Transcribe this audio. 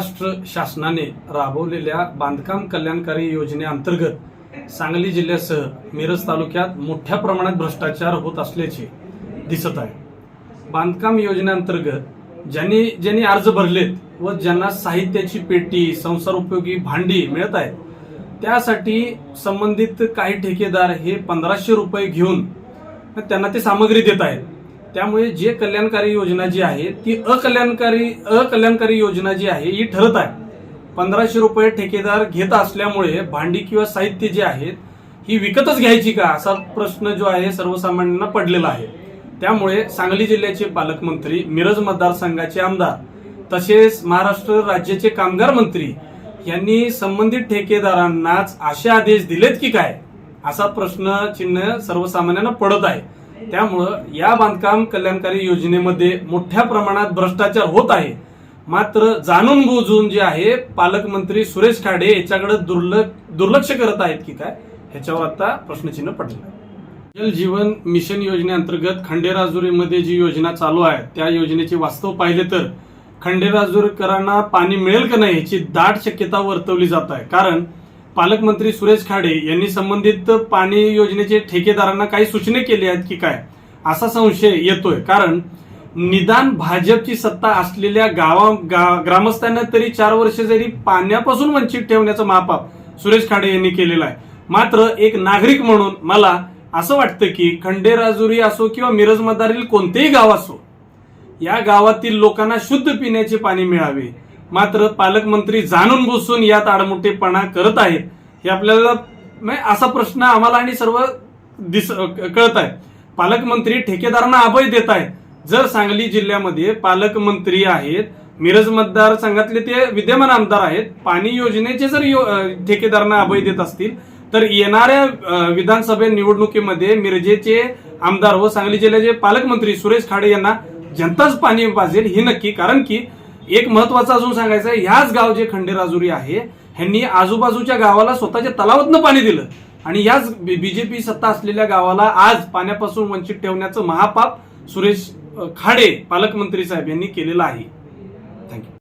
महाराष्ट्र शासनाने राबवलेल्या बांधकाम कल्याणकारी योजनेअंतर्गत सांगली जिल्ह्यासह मिरज तालुक्यात मोठ्या प्रमाणात भ्रष्टाचार होत असल्याचे दिसत आहे. बांधकाम योजनेअंतर्गत ज्यांनी ज्यांनी अर्ज भरलेत व ज्यांना साहित्याची पेटी संसार उपयोगी भांडी मिळत आहेत त्यासाठी संबंधित काही ठेकेदार हे पंधराशे रुपये घेऊन त्यांना ते सामग्री देत आहेत. त्यामुळे जे कल्याणकारी योजना जी आहे ती अकल्याणकारी अकल्याणकारी योजना जी आहे ही ठरत आहे. पंधराशे रुपये ठेकेदार घेत असल्यामुळे भांडी किंवा साहित्य जे आहेत ही विकतच घ्यायची का? असा प्रश्न जो आहे सर्वसामान्यांना पडलेला आहे. त्यामुळे सांगली जिल्ह्याचे पालकमंत्री मिरज मतदारसंघाचे आमदार तसेच महाराष्ट्र राज्याचे कामगार मंत्री यांनी संबंधित ठेकेदारांनाच असे आदेश दिलेत की काय? असा प्रश्न चिन्ह सर्वसामान्यांना पडत आहे. त्यामुळं या बांधकाम कल्याणकारी योजनेमध्ये मोठ्या प्रमाणात भ्रष्टाचार होत आहे. मात्र जाणून बुजून जे आहे पालकमंत्री सुरेश खाडे याच्याकडे दुर्लक्ष दुर्लक्ष करत आहेत की काय ह्याच्यावर आता प्रश्नचिन्ह पडलं. जल जीवन मिशन योजनेअंतर्गत खंडेराजुरीमध्ये जी योजना चालू आहे त्या योजनेचे वास्तव पाहिले तर खंडेराजुरीकरांना पाणी मिळेल का नाही याची दाट शक्यता वर्तवली जात आहे. कारण पालकमंत्री सुरेश खाडे यांनी संबंधित पाणी योजनेचे ठेकेदारांना काही सूचना केली आहेत की काय? असा संशय येतोय. कारण निदान भाजपची सत्ता असलेल्या गावा गा- ग्रामस्थांना तरी चार वर्ष जरी पाण्यापासून वंचित ठेवण्याचं महापाप सुरेश खाडे यांनी केलेलं आहे. मात्र एक नागरिक म्हणून मला असं वाटतं की खंडेराजुरी असो किंवा मिरज मधारील कोणतेही गाव असो या गावातील लोकांना शुद्ध पिण्याचे पाणी मिळावे. मात्र पालकमंत्री जाणून बुसून यात आडमुठेपणा करत आहेत. हे आपल्याला असा प्रश्न आम्हाला आणि सर्व दिस कळत आहे. पालकमंत्री ठेकेदारांना अभय देत आहेत. जर सांगली जिल्ह्यामध्ये पालकमंत्री आहेत मिरज मतदारसंघातले ते विद्यमान आमदार आहेत पाणी योजनेचे जर यो- ठेकेदारांना अभय देत असतील तर येणाऱ्या विधानसभा निवडणुकीमध्ये मिरजेचे आमदार व सांगली जिल्ह्याचे पालकमंत्री सुरेश खाडे यांना जनताच पाणी पाजेल ही नक्की कारण की एक महत्वाचं अजून सांगायचं आहे ह्याच गाव जे खंडेराजुरी आहे ह्यांनी आजूबाजूच्या गावाला स्वतःच्या तलावातनं पाणी दिलं. आणि याच बीजेपी सत्ता असलेल्या गावाला आज पाण्यापासून वंचित ठेवण्याचं महापाप सुरेश खाडे पालकमंत्री साहेब यांनी केलेलं आहे. थँक्यू